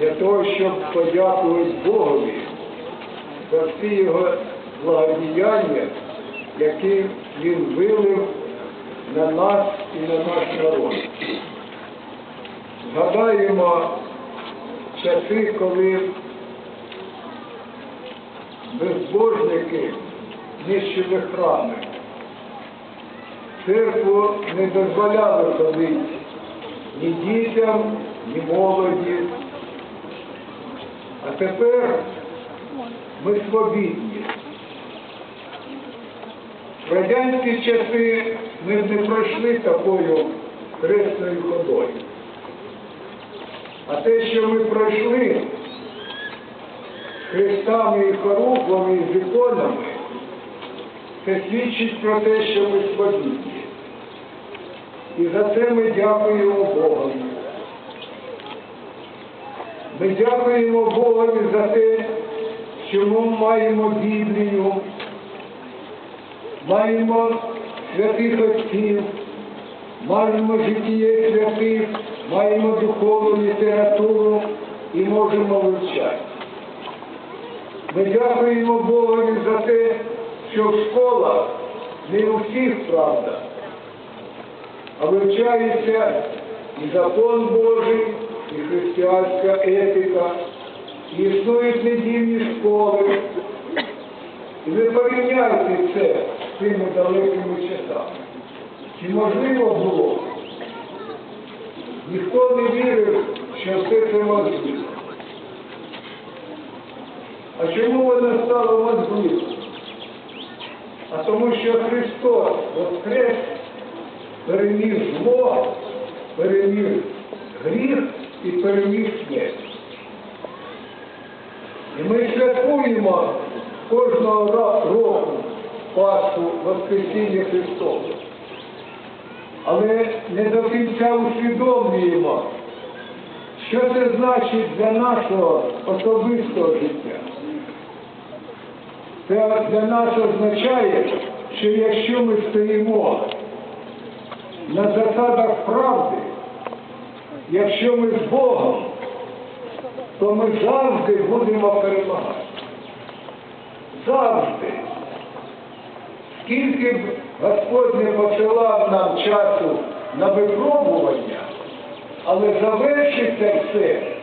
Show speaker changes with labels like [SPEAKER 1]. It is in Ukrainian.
[SPEAKER 1] для того, щоб подякувати Богові за всі його благодіяння, які він вилив на нас і на наш народ. Згадаємо часи, коли безбожники нищили храми. Церкву не дозволяли ходити ні дітям, ні молоді. Тепер ми свобідні. В радянські часи ми не пройшли такою хресною ходою. А те, що ми пройшли хрестами і хоругвами і з це свідчить про те, що ми свобідні. І за це ми дякуємо Богу. Ми дякуємо Богові за те, що ми маємо Біблію, маємо святих отців, маємо життя святих, маємо духовну літературу і можемо вивчати. Ми дякуємо Богові за те, що в школах не у всіх правда, а вивчається і закон Божий, і християнська етика, існують недільні школи. І ви порівняйте це з тими далекими часами. Чи можливо було? Ніхто не вірив, що все це можливо. А чому воно стало можливим? А тому що Христос воскрес, переміг зло, переміг гріх і переміг смерть. І ми святкуємо кожного року Пасху Воскресіння Христове. Але не до кінця усвідомлюємо, що це значить для нашого особистого життя. Це для нас означає, що якщо ми стоїмо на засадах правди, якщо ми з Богом, то ми завжди будемо перемагати. Завжди. Скільки б Господь не посилав нам часу на випробування, але завершиться все